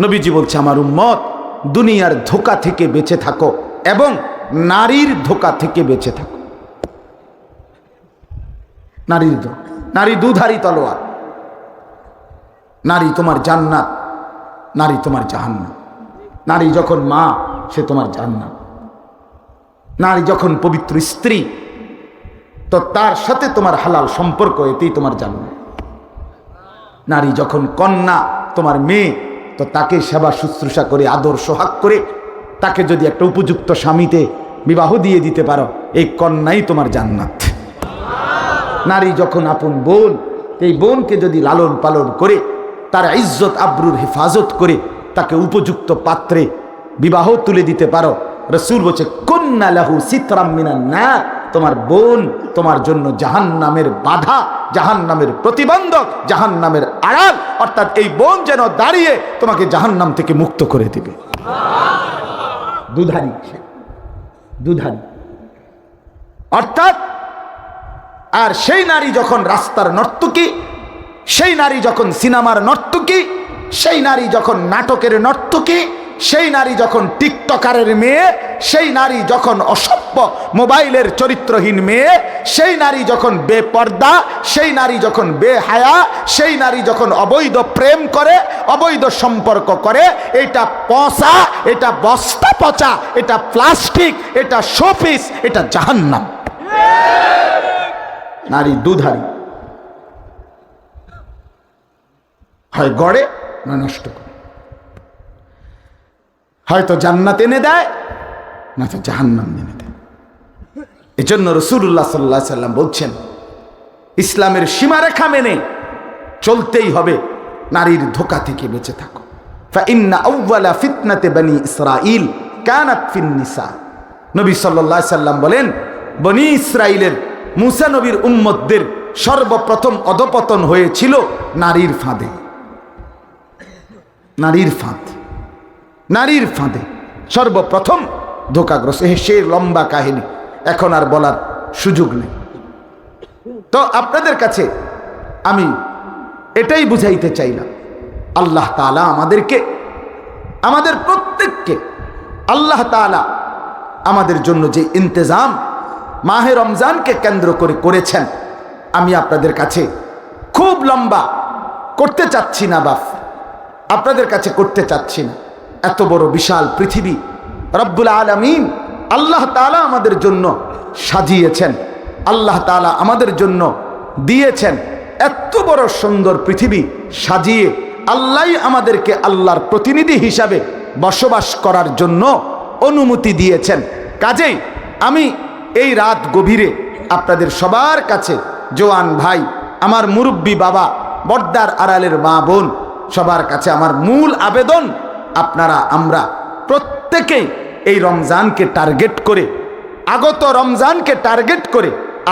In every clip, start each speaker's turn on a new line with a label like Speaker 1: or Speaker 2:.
Speaker 1: নবীজি বলছে, আমার উম্মত, দুনিয়ার ধোকা থেকে বেঁচে থাকো এবং নারীর ধোকা থেকে বেঁচে থাকো। নারীর নারী দুধারী তলোয়ার। নারী তোমার জান্নাত, নারী তোমার জাহান্নাম। নারী যখন মা, সে তোমার জান্নাত নারী যখন পবিত্র স্ত্রী, তো তার সাথে তোমার হালাল সম্পর্ক, এতেই তোমার জান্নাত। নারী যখন কন্যা, তোমার মেয়ে তো তাকে সেবা শুশ্রূষা করে, আদর সোহাগ করে, তাকে যদি একটা উপযুক্ত স্বামীতে বিবাহ দিয়ে দিতে পারো, এই কন্যাই তোমার জান্নাত। নারী যখন আপন বোন, এই বোনকে যদি লালন পালন করে, তার ইজ্জত, আব্রুর হেফাজত করে, তাকে উপযুক্ত পাত্রে বিবাহ তুলে দিতে পারো, রসুল বলছে কন্যা লাহু সিতরাম মিনান না তোমার বোন তোমার জন্য জাহান নামের বাধা জাহান নামের প্রতিবন্ধক জাহান নামের আড়াল, অর্থাৎ এই বোন যেন দাঁড়িয়ে তোমাকে জাহান নাম থেকে মুক্ত করে দিবে দুধারি। দুধারি অর্থাৎ, আর সেই নারী যখন রাস্তার নর্তকী, সেই নারী যখন সিনেমার নর্তকী, সেই নারী যখন নাটকের নর্তকী সেই নারী যখন টিকটকারের মেয়ে, সেই নারী যখন অসভ্য মোবাইলের চরিত্রহীন মেয়ে, সেই নারী যখন বেপর্দা, সেই নারী যখন বেহায়া, সেই নারী যখন অবৈধ প্রেম করে, অবৈধ সম্পর্ক করে, এটা পচা, এটা বস্তা পচা, এটা প্লাস্টিক, এটা শোপিস, এটা জাহান্নাম। নারী দুধারী। হয় গড়ে না নষ্ট করে। হয়তো জান্নাত এনে দেয়, না জাহান্নাম এনে দেয়। এজন্য রসুল্লাহ সাল্লাহ সাল্লাম বলছেন, ইসলামের সীমারেখা মেনে চলতেই হবে, নারীর ধোকা থেকে বেঁচে থাকো। ফাইন্না আউ্বালা ফিতনাতে বনি ইসরাইল কানাত ফিন নিসা। নবী সাল্লাহ সাল্লাম বলেন, বনি ইসরাইলের মুসা নবীর উম্মতদের সর্বপ্রথম অধপতন হয়েছিল নারীর ফাঁদে। নারীর ফাঁদ। নারীর ফাঁদে। সর্বপ্রথম ধোকাগ্রস্ত। এ সে লম্বা কাহিনী। এখন আর বলার সুযোগ নেই। তো আপনাদের কাছে আমি এটাই বুঝাইতে চাইলাম। আল্লাহ তালা আমাদেরকে, আমাদের প্রত্যেককে, আল্লাহ তালা আমাদের জন্য যে ইন্তজাম মাহে রমজানকে কেন্দ্র করে করেছেন, আমি আপনাদের কাছে খুব লম্বা, করতে চাচ্ছি না বাফ আপনাদের কাছে করতে চাচ্ছি না। এত বড় বিশাল পৃথিবী। রব্বুল আলমিন আল্লাহ তালা আমাদের জন্য সাজিয়েছেন। আল্লাহ তালা আমাদের জন্য দিয়েছেন। এত বড় সুন্দর পৃথিবী সাজিয়ে আল্লাহ আমাদেরকে আল্লাহর প্রতিনিধি হিসাবে বসবাস করার জন্য অনুমতি দিয়েছেন। কাজেই আমি এই রাত গভীরে আপনাদের সবার কাছে জোয়ান ভাই, আমার মুরব্বী বাবা, বর্দার আড়ালের মা বোন, সবার কাছে আমার মূল আবেদন আপনারা, আমরা প্রত্যেকেই এই রমজানকে টার্গেট করে, আগত রমজানকে টার্গেট করে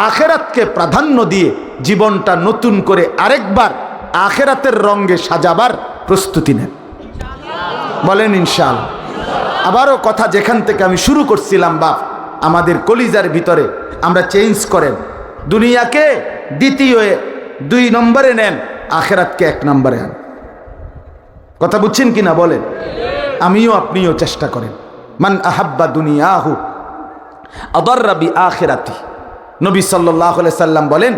Speaker 1: আখেরাতকে প্রাধান্য দিয়ে জীবনটা নতুন করে আরেকবার আখেরাতের রঙ্গে সাজাবার প্রস্তুতি নেন। বলেন ইনশাল। আবারও কথা যেখান থেকে আমি শুরু করছিলাম, বাপ, আমাদের কলিজার ভিতরে আমরা চেঞ্জ করেন। দুনিয়াকে দ্বিতীয় দুই নম্বরে নেন, আখেরাতকে এক নম্বরে আন কথা বুঝছেন কিনা বলেন? আমিও আপনিও চেষ্টা করেন। মান আহাব্বা দুনিয়াহু আদর্রাবি আখেরাতি নবী সাল্লাহ সাল্লাম বলেন,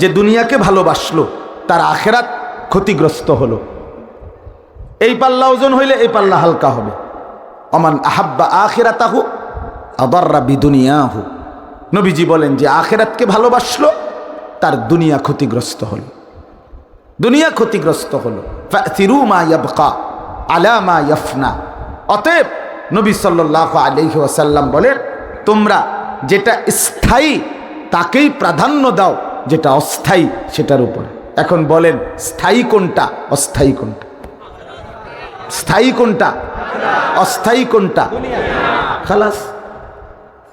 Speaker 1: যে দুনিয়াকে ভালোবাসলো, তার আখেরাত ক্ষতিগ্রস্ত হলো। এই পাল্লা ওজন হইলে এই পাল্লা হালকা হবে। অমান আহাব্বা আখেরাতাহু আদর্রাবি দুনিয়াহু নবীজি বলেন, যে আখেরাতকে ভালোবাসলো, তার দুনিয়া ক্ষতিগ্রস্ত হলো। দুনিয়া ক্ষতিগ্রস্ত হলো। ফাতিরু মা ইয়াবকা, আলা মা ইয়াফনা। অতএব নবী সাল্লাহ আলহি ওয়াসাল্লাম বলেন, তোমরা যেটা স্থায়ী, তাকেই প্রাধান্য দাও, যেটা অস্থায়ী, সেটার উপরে। এখন বলেন, স্থায়ী কোনটা? অস্থায়ী কোনটা? স্থায়ী কোনটা? অস্থায়ী কোনটা? খালাস।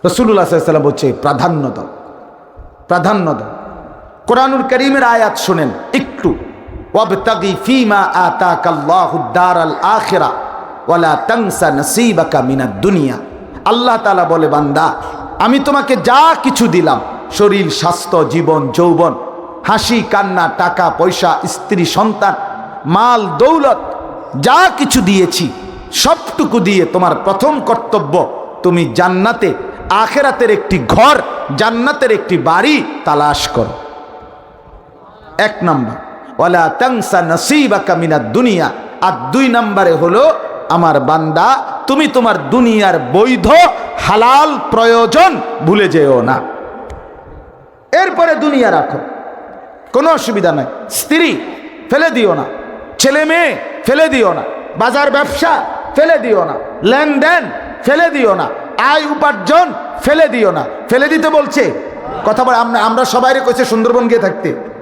Speaker 1: রসুল্লাহ সাল্লাম বলছে, প্রাধান্য দাও প্রাধান্য দাও। কোরআনুল করিমের আয়াত শোনেন, একটু। ওয়াবতাগি ফিমা আতাকাল্লাহু দারাল আখিরা ওয়ালা তানসা নসিবাকা মিনাদ দুনিয়া। আল্লাহ তাআলা বলে, বান্দা, আমি তোমাকে যা কিছু দিলাম, শরীর, স্বাস্থ্য, জীবন, যৌবন, হাসি, কান্না, টাকা, পয়সা, স্ত্রী, সন্তান, মাল, দৌলত, যা কিছু দিয়েছি, সবটুকু দিয়ে তোমার প্রথম কর্তব্য, তুমি জান্নাতে, আখেরাতের একটি ঘর, জান্নাতের একটি বাড়ি তালাশ করো। এক নাম্বার। ওয়ালা তাংসা নসিবাকা মিনাদ দুনিয়া। আর দুই নম্বরে হলো, আমার বান্দা, তুমি তোমার দুনিয়ার বৈধ, হালাল প্রয়োজন ভুলে যেও না। এরপরে দুনিয়া রাখো। কোনো অসুবিধা নাই। স্ত্রী, ফেলে দিও না। ছেলে মেয়ে, ফেলে দিও না। বাজার ব্যবসা, ফেলে দিও না। লেনদেন, ফেলে দিও না। আয় উপার্জন, ফেলে দিও না। ফেলে দিতে বলছে। কথা বলে আমরা সবাইরে কইছে সুন্দরবন গিয়ে থাকতে।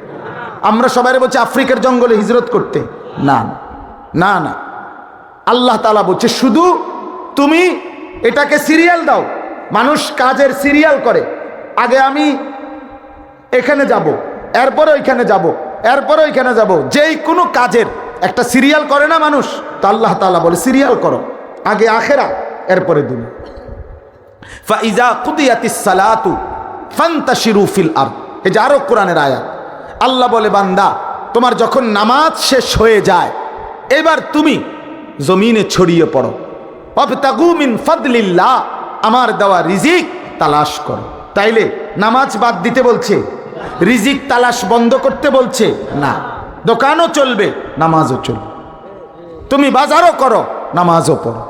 Speaker 1: আমরা সবাই বলছি আফ্রিকার জঙ্গলে হিজরত করতে। না না না। আল্লাহ তালা বলছে, শুধু তুমি এটাকে সিরিয়াল দাও। মানুষ কাজের সিরিয়াল করে। আগে আমি এখানে যাব, এরপরে ওইখানে যাব, এরপরে ওইখানে যাব। যেই কোনো কাজের একটা সিরিয়াল করে না মানুষ, তা আল্লাহ তালা বলে, সিরিয়াল করো। আগে আখেরা, এরপরে দুনিয়া। ফাইজা কুদিয়াতিস সালাতু ফান্তাশিরু ফিল আরদ। এই যে আরও কোরআনের আয়াত। আল্লাহ বলে, বান্দা, তোমার যখন নামাজ শেষ হয়ে যায়, এবার তুমি জমিনে ছড়িয়ে পড়ো। অবতাগু মিন ফাদলিল্লাহ, আমার দেওয়া রিজিক তালাশ করো। তাইলে নামাজ বাদ দিতে বলছে, রিজিক তালাশ বন্ধ করতে বলছে, না। দোকানও চলবে, নামাজও চলবে। তুমি বাজারও করো, নামাজও পড়ো।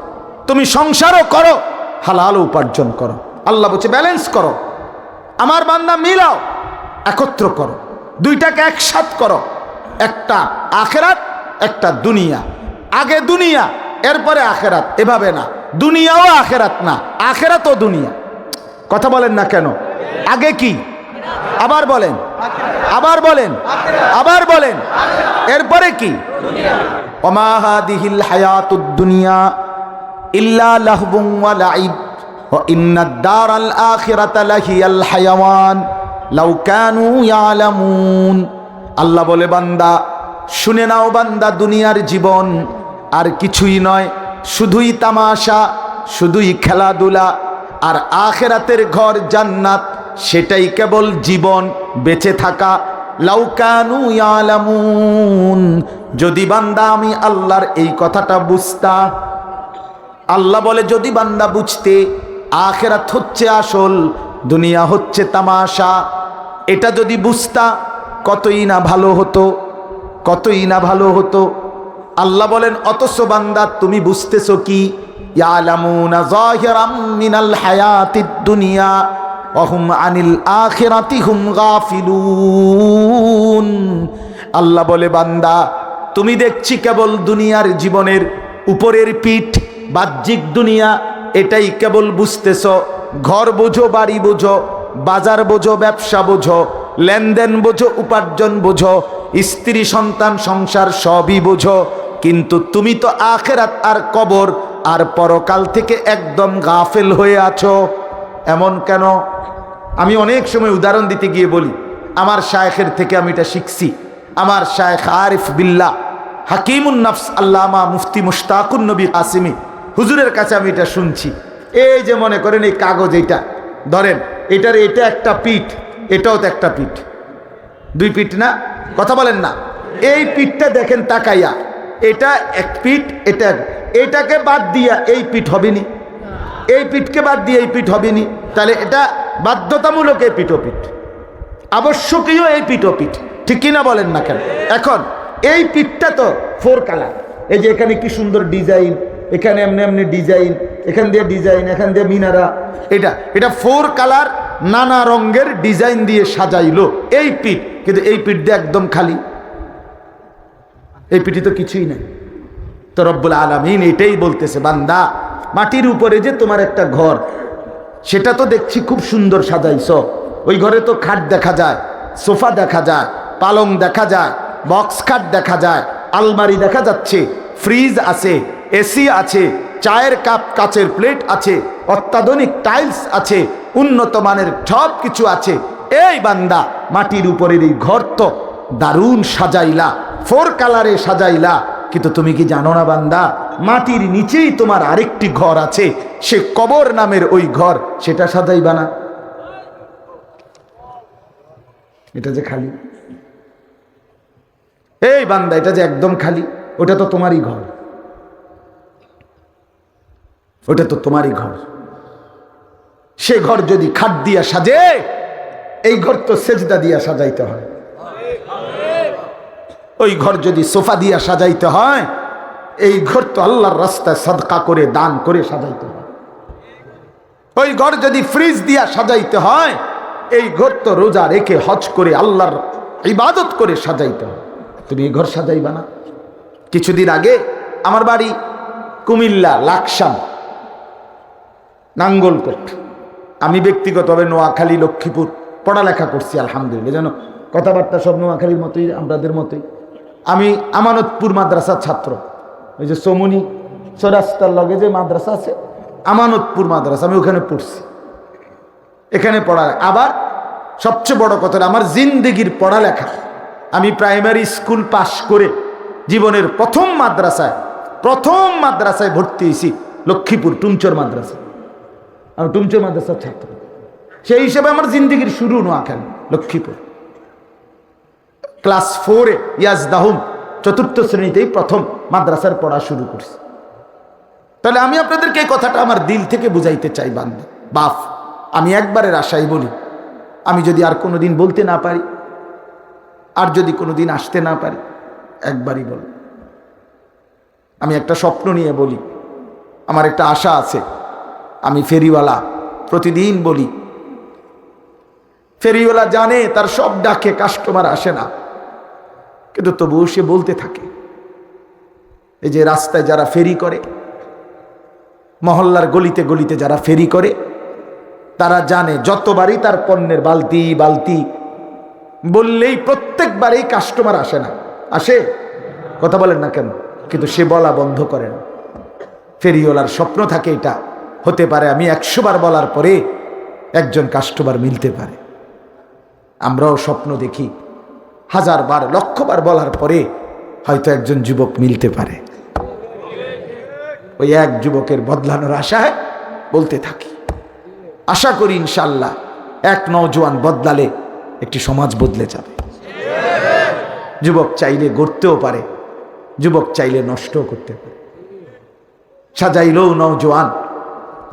Speaker 1: তুমি সংসারও করো হালাল উপার্জন করো। আল্লাহ বলছে, ব্যালেন্স করো। আমার বান্দা মিলাও, একত্র করো। দুইটাকে একসাথ করো। একটা আখেরাত, একটা দুনিয়া। আগে দুনিয়া, এরপরে আখেরাত। এভাবে না। দুনিয়াও আখেরাত না, আখেরাতও দুনিয়া। কথা বলেন না কেন? আগে কি? আবার বলেন। আবার বলেন। আবার বলেন। এরপরে কি? ওমা হাদিহিল হায়াতুদ দুনিয়া ইল্লা লাহবুন ওয়া লাইব ওয়া ইন্নাদ আখিরাতা হায়াওয়ান। লাউ কানু ইয়ালামুন। আল্লাহ বলে, বান্দা, শুনে নাও বান্দা, দুনিয়ার জীবন আর কিছুই নয়। শুধুই তামাশা, শুধুই খেলাধুলা আর আখেরাতের ঘর জান্নাত, সেটাই কেবল জীবন, বেঁচে থাকা। লাউকানু ইয়ালামুন। যদি বান্দা, আমি আল্লাহর এই কথাটা বুঝতা। আল্লাহ বলে, যদি বান্দা বুঝতে, আখেরাত হচ্ছে আসল, দুনিয়া হচ্ছে তামাশা। এটা যদি বুঝতা, কতই না ভালো হতো, কতই না ভালো হতো। আল্লাহ বলেন অতস বান্দা, তুমি বুঝতেছো কি? দুনিয়া আনিল আখিরাতি আল্লাহ বলে, বান্দা, তুমি দেখছি কেবল দুনিয়ার জীবনের উপরের পিঠ, বাহ্যিক দুনিয়া, এটাই কেবল বুঝতেছ। ঘর বোঝো, বাড়ি বোঝো বাজার বোঝো, ব্যবসা বোঝো, লেনদেন বোঝো, উপার্জন বোঝো, স্ত্রী, সন্তান, সংসার সবই বোঝো। কিন্তু তুমি তো আখেরাত আর কবর আর পরকাল থেকে একদম গাফেল হয়ে আছো। এমন কেন? আমি অনেক সময় উদাহরণ দিতে গিয়ে বলি, আমার শায়েখের থেকে আমি এটা শিখছি। আমার শায়েখ আরিফ বিল্লাহ, হাকিমুন নফস আল্লামা মুফতি মুশতাকুন নবী কাসিমি, হুজুরের কাছে আমি এটা শুনছি। এই যে মনে করেন এই কাগজ এটা ধরেন, এটার এটা একটা পিঠ, এটাও তো একটা পিঠ। দুই পিঠ না? কথা বলেন না। এই পিঠটা দেখেন তাকাইয়া, এটা এক পিঠ, এটা এটাকে বাদ দিয়া এই পিঠ হবেনি। এই পিঠকে বাদ দিয়ে এই পিঠ হবেনি। তাহলে এটা বাধ্যতামূলক এই পিঠোপিঠ আবশ্যকীয় এই পিঠোপিঠ ঠিক কিনা বলেন না কেন? এখন, এই পিঠটা তো ফোর কালার। এই যে এখানে কি সুন্দর ডিজাইন এখানে এমনি এমনি ডিজাইন এখান দিয়ে ডিজাইন এখান দিয়ে মিনারা। এটা এটা ফোর কালার নানা রঙের ডিজাইন দিয়ে সাজাইলো। এই পিঠ, কিন্তু এই পিঠ দিয়ে একদম খালি। এই পিঠে তো কিছুই নাই। তো রব্বুল আলমিন এটাই বলতেছে, বান্দা, মাটির উপরে যে তোমার একটা ঘর, সেটা তো দেখছি খুব সুন্দর সাজাইছ। ওই ঘরে তো খাট দেখা যায়, সোফা দেখা যায়, পালং দেখা যায়, বক্স খাট দেখা যায়, আলমারি দেখা যাচ্ছে, ফ্রিজ আছে এসি আছে, চায়ের কাপ কাচের প্লেট আছে, অত্যাধুনিক টাইলস আছে, উন্নত মানের সব কিছু আছে। এই বান্দা মাটির উপরের এই ঘর তো দারুণ সাজাইলা, ফোর কালারে সাজাইলা। কিন্তু তুমি কি জানো না বান্দা, মাটির নিচেই তোমার আরেকটি ঘর আছে, সে কবর নামের ওই ঘর, সেটা সাজাইবা না। এটা যে খালি। এই বান্দা, এটা যে একদম খালি, ওটা তো তোমারই ঘর। ওটা তো তোমারই ঘর। সে ঘর যদি খাট দিয়া সাজে, এই ঘর তো সেজদা দিয়া সাজাইতে হয়। ওই ঘর যদি সোফা দিয়া সাজাইতে হয়, এই ঘর তো আল্লাহর রাস্তায় সদকা করে, দান করে সাজাইতে হয়। ওই ঘর যদি ফ্রিজ দিয়া সাজাইতে হয়, এই ঘর তো রোজা রেখে হজ করে আল্লাহর ইবাদত করে সাজাইতে হয়। তুমি এই ঘর সাজাইবা না? কিছুদিন আগে আমার বাড়ি কুমিল্লা, লাকসাম। নাঙ্গলকোট আমি ব্যক্তিগতভাবে নোয়াখালী, লক্ষ্মীপুর, পড়ালেখা করছি, আলহামদুলিল্লাহ। যেন কথাবার্তা সব নোয়াখালীর মতোই আমাদের মতোই। আমি আমানতপুর মাদ্রাসার ছাত্র। ওই যে সমনি চৌরাস্তার লগে যে মাদ্রাসা আছে, আমানতপুর মাদ্রাসা, আমি ওখানে পড়ছি। এখানে পড়া, আবার সবচেয়ে বড় কথা আমার জিন্দেগির পড়ালেখা। আমি প্রাইমারি স্কুল পাশ করে জীবনের প্রথম মাদ্রাসায় প্রথম মাদ্রাসায় ভর্তি হয়েছি, লক্ষ্মীপুর টুমচর মাদ্রাসা। আমি টুমচর মাদ্রাসার ছাত্র। সেই হিসেবে আমার জিন্দিগির শুরু নোয়াখালী, লক্ষ্মীপুর। ক্লাস ফোরে ইয়াজ দাহুম চতুর্থ শ্রেণীতেই প্রথম মাদ্রাসার পড়া শুরু করছি। তাহলে আমি আপনাদেরকে এই কথাটা আমার দিল থেকে বুঝাইতে চাই, বান্দা। বাফ, আমি একবারের আশাই বলি। আমি যদি আর কোনো দিন বলতে না পারি, আর যদি কোনো দিন আসতে না পারি, একবারই বল। আমি একটা স্বপ্ন নিয়ে বলি, আমার একটা আশা আছে। আমি ফেরিওয়ালা, প্রতিদিন বলি। ফেরিওয়ালা জানে তার সব ডাকে কাস্টমার আসে না। কিন্তু তবুও সে বলতে থাকে। এই যে রাস্তায় যারা ফেরি করে, মহল্লার গলিতে গলিতে যারা ফেরি করে, তারা জানে যতবারই তার পণ্যের বালতি বালতি বললেই প্রত্যেকবারেই কাস্টমার আসে না। আসে? কথা বলেন না কেন? কিন্তু সে বলা বন্ধ করে না। ফেরিওয়ালার স্বপ্ন থাকে এটা। হতে পারে, আমি একশো বার বলার পরে একজন কাস্টমার মিলতে পারে। আমরাও স্বপ্ন দেখি হাজার বার লক্ষ বার বলার পরে হয়তো একজন যুবক মিলতে পারে। ওই এক যুবকের বদলানোর আশায় বলতে থাকি। আশা করি ইনশাল্লাহ এক নওজোয়ান বদলালে একটি সমাজ বদলে যাবে। যুবক চাইলে গড়তেও পারে, যুবক চাইলে নষ্টও করতে পারে। সাজাইলেও নওজোয়ান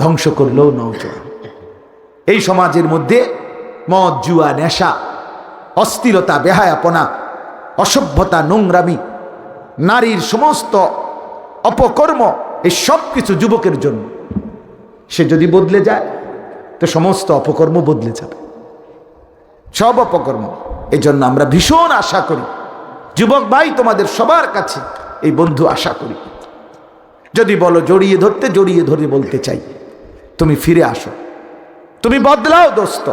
Speaker 1: ধ্বংস করলেও নওজোয়ান এই সমাজের মধ্যে মদ, জুয়া, নেশা, অস্থিরতা, বেহায়াপনা, অসভ্যতা, নোংরামি, নারীর সমস্ত অপকর্ম, এই সব কিছু যুবকের জন্য। সে যদি বদলে যায়, তো সমস্ত অপকর্ম বদলে যাবে। সব অপকর্ম। এই জন্য আমরা ভীষণ আশা করি, যুবক ভাই, তোমাদের সবার কাছে এই বন্ধু আশা করি। যদি বলো জড়িয়ে ধরতে, জড়িয়ে ধরে বলতে চাই। তুমি ফিরে আসো। তুমি বদলাও দোস্ত।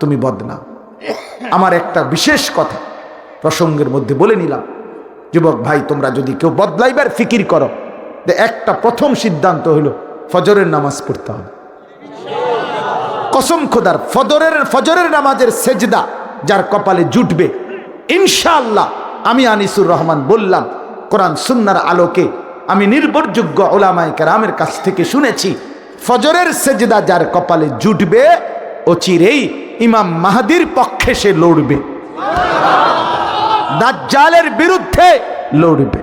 Speaker 1: তুমি বদলাও। আমার একটা বিশেষ কথা প্রসঙ্গের মধ্যে বলে নিলাম। যুবক ভাই, তোমরা যদি কেউ বদলাইবার ফিকির করো, যে একটা প্রথম সিদ্ধান্ত হলো ফজরের নামাজ পড়তে হবে। কসম খোদার, ফজরের ফজরের নামাজের সেজদা যার কপালে জুটবে, ইনশাআল্লাহ আমি আনিসুর রহমান বললাম, কোরআন সুন্নার আলোকে আমি নির্ভরযোগ্য ওলামায় কেরামের কাছ থেকে শুনেছি ফজরের সেজদা যার কপালে জুটবে, ও চিরেই ইমাম মাহাদির পক্ষে সে লড়বে। দাজ্জালের বিরুদ্ধে লড়বে।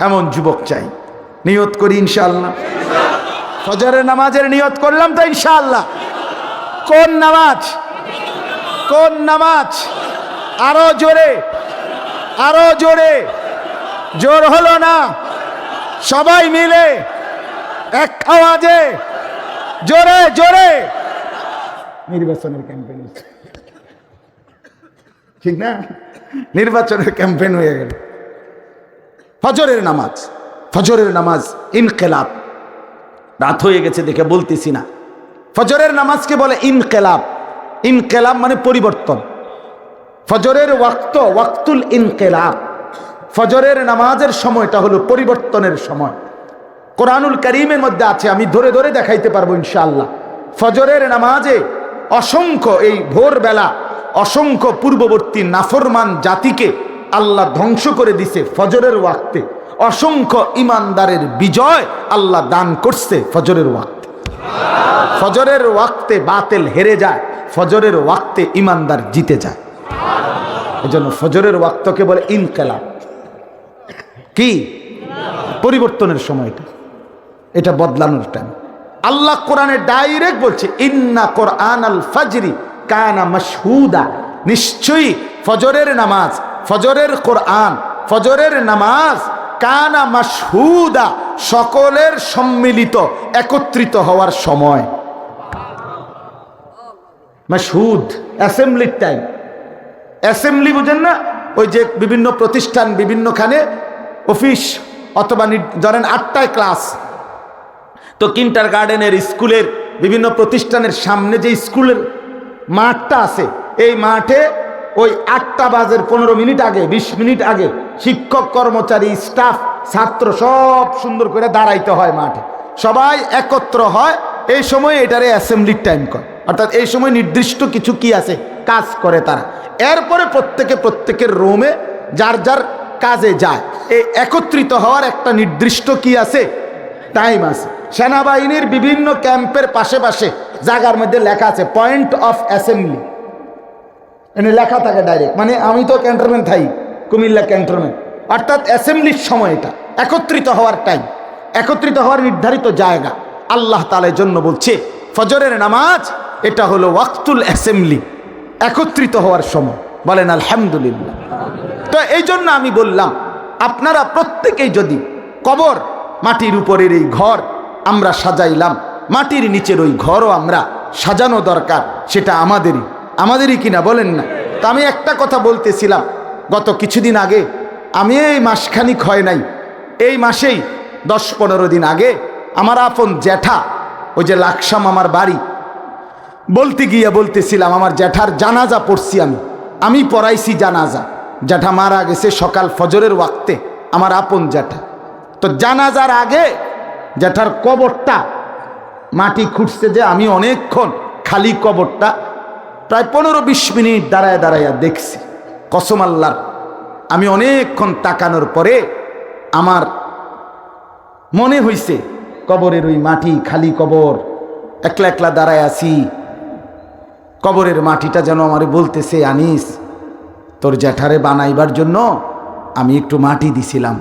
Speaker 1: এমন যুবক চাই। নিয়ত করি ইনশাআল্লাহ। ফজরের নামাজের নিয়ত করলাম তো ইনশাআল্লাহ। কোন নামাজ? কোন নামাজ? আরও জোরে। আরও জোরে। জোর হলো না। সবাই মিলে এক আওয়াজে জোরে জোরে। নির্বাচনের ক্যাম্পেইন ঠিক না? নির্বাচনের ক্যাম্পেইন হয়ে গেল। ফজরের নামাজ ফজরের নামাজ ইনকেলাব। রাত হয়ে গেছে দেখে বলতেছি না। ফজরের নামাজকে বলে ইনকেলাব। ইনকেলাব মানে পরিবর্তন। ফজরের ওয়াক্ত, ওয়াক্তুল ইনকেলাব। ফজরের নামাজের সময়টা হলো পরিবর্তনের সময়। কোরআনুল করিমের মধ্যে আছে, আমি ধরে ধরে দেখাইতে পারব ইনশাআল্লাহ। ফজরের নামাজে অসংখ্য এই ভোরবেলা, অসংখ্য পূর্ববর্তী নাফরমান জাতিকে আল্লাহ ধ্বংস করে দিছে ফজরের ওয়াক্তে। অসংখ্য ইমানদারের বিজয় আল্লাহ দান করছে ফজরের ওয়াক্তে। ফজরের ওয়াক্তে বাতেল হেরে যায়, ফজরের ওয়াক্তে ইমানদার জিতে যায়। এজন্য ফজরের ওয়াক্তকে বলে ইনকেলাব। কি? পরিবর্তনের সময়টা। এটা বদলানোর টাইম আল্লাহ কোরআনে ডাইরেক্ট বলছে, ইন্না কোরআন আল ফাজরি কানা মাসহুদা নিশ্চয়ই ফজরের নামাজ, ফজরের কোরআন, ফজরের নামাজ কানা মাসহুদা সকলের সম্মিলিত, একত্রিত হওয়ার সময়। মাসহুদ অ্যাসেম্বলির টাইম অ্যাসেম্বলি বুঝেন না? ওই যে বিভিন্ন প্রতিষ্ঠান, বিভিন্নখানে অফিস অথবা ধরেন আটটায় ক্লাস তো কিন্টার গার্ডেনের স্কুলের বিভিন্ন প্রতিষ্ঠানের সামনে যে স্কুলের মাঠটা আছে, এই মাঠে ওই আটটা বাজের পনেরো মিনিট আগে, বিশ মিনিট আগে শিক্ষক, কর্মচারী, স্টাফ, ছাত্র সব সুন্দর করে দাঁড়াইতে হয় মাঠে। সবাই একত্র হয়, এই সময় এটারে অ্যাসেম্বলির টাইম করে অর্থাৎ এই সময় নির্দিষ্ট কিছু কি আছে, কাজ করে তারা। এরপরে প্রত্যেকে প্রত্যেকের রোমে যার যার কাজে যায়। এই একত্রিত হওয়ার একটা নির্দিষ্ট কি আছে, টাইম আছে। সেনাবাহিনীর বিভিন্ন ক্যাম্পের পাশে পাশে জায়গার মধ্যে লেখা আছে পয়েন্ট অফ অ্যাসেম্বলি এনে লেখা থাকে ডাইরেক্ট মানে আমি তো ক্যান্টনমেন্ট থাই, কুমিল্লা ক্যান্টনমেন্ট অর্থাৎ অ্যাসেম্বলির সময় এটা, একত্রিত হওয়ার টাইম একত্রিত হওয়ার নির্ধারিত জায়গা। আল্লাহ তালের জন্য বলছে, ফজরের নামাজ, এটা হলো ওয়াক্তুল অ্যাসেম্বলি একত্রিত হওয়ার সময়। বলেন, আলহামদুলিল্লাহ। তো এই জন্য আমি বললাম, আপনারা প্রত্যেকেই যদি কবর, মাটির উপরের এই ঘর আমরা সাজাইলাম। মাটির নিচের ওই ঘরও আমরা। সাজানো দরকার, সেটা আমাদেরই। আমাদেরই কিনা বলেন না। তো আমি একটা কথা বলতেছিলাম। গত কিছুদিন আগে, আমি এই মাসখানিক হয় নাই। এই মাসেই, দশ পনেরো দিন আগে, আমার আপন জ্যাঠা, ওই যে লাকসাম আমার বাড়ি, বলতে গিয়ে বলতেছিলাম, আমার জ্যাঠার জানাজা পড়ছি আমি। আমি পড়াইছি জানাজা। জ্যাঠা মারা গেছে সকাল ফজরের ওয়াক্তে, আমার আপন জ্যাঠা। তো জানাজার আগে জ্যাঠার কবরটা, মাটি খুঁড়ছে যে আমি অনেকক্ষণ খালি কবরটা প্রায় পনেরো বিশ মিনিট দাঁড়ায় দাঁড়াইয়া দেখছি। কসম আল্লাহর, আমি অনেকক্ষণ তাকানোর পরে আমার মনে হইছে কবরের ওই মাটি খালি কবর, একলা একলা দাঁড়ায় আছি। কবরের মাটিটা যেন আমারে বলতেছে, আনিস, তোর জ্যাঠারে বানাইবার জন্য আমি একটু মাটি দিছিলাম,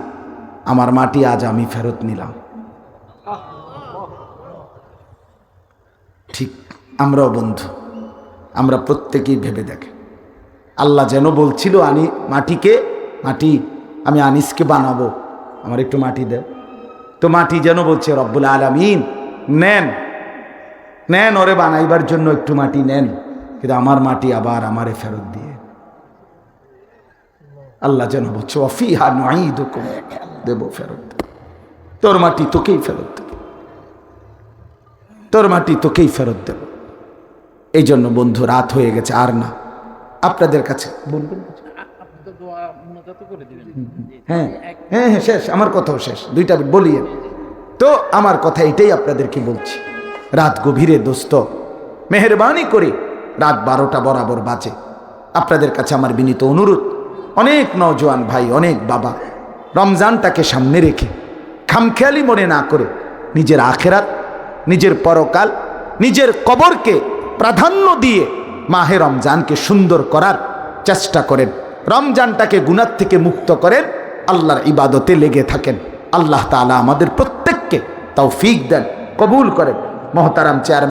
Speaker 1: আমার মাটি আজ আমি ফেরত নিলাম। ঠিক আমরাও বন্ধু, আমরা প্রত্যেকেই ভেবে দেখে। আল্লাহ যেন বলছিল, আনি মাটিকে, মাটি আমি আনিসকে বানাবো। আমার একটু মাটি দে তো মাটি যেন বলছে, রব্বুল আলমিন, নেন নেন ওরে বানাইবার জন্য একটু মাটি নেন, কিন্তু আমার মাটি আবার আমারে ফেরত দিয়ে। আল্লাহ যেন বলছে অফিহা নয় দেব ফেরত। তোর মাটি তোকেই ফেরত তোর মাটি তোকেই ফেরত দেব। এই জন্য বন্ধু রাত হয়ে গেছে আর না। আপনাদের কাছে। বলবেন হ্যাঁ হ্যাঁ হ্যাঁ শেষ আমার কথাও শেষ। দুইটা বলি তো আমার কথা এটাই আপনাদেরকে বলছি। রাত গভীরে দোস্ত মেহরবানি করে রাত বারোটা বরাবর বাজে। আপনাদের কাছে আমার বিনীত অনুরোধ অনেক নওজোয়ান ভাই অনেক বাবা রমজানটাকে সামনে রেখে খামখেয়ালি মনে না করে নিজের আখেরাত নিজের পরকাল, নিজের কবরকে প্রাধান্য দিয়ে মাহে রমজানকে সুন্দর করার চেষ্টা করেন। রমজানটাকে গুণার থেকে মুক্ত করেন, আল্লাহর ইবাদতে লেগে থাকেন। আল্লাহ তালা আমাদের প্রত্যেককে তাও ফিক দেন, কবুল করেন। মহতারাম চেয়ার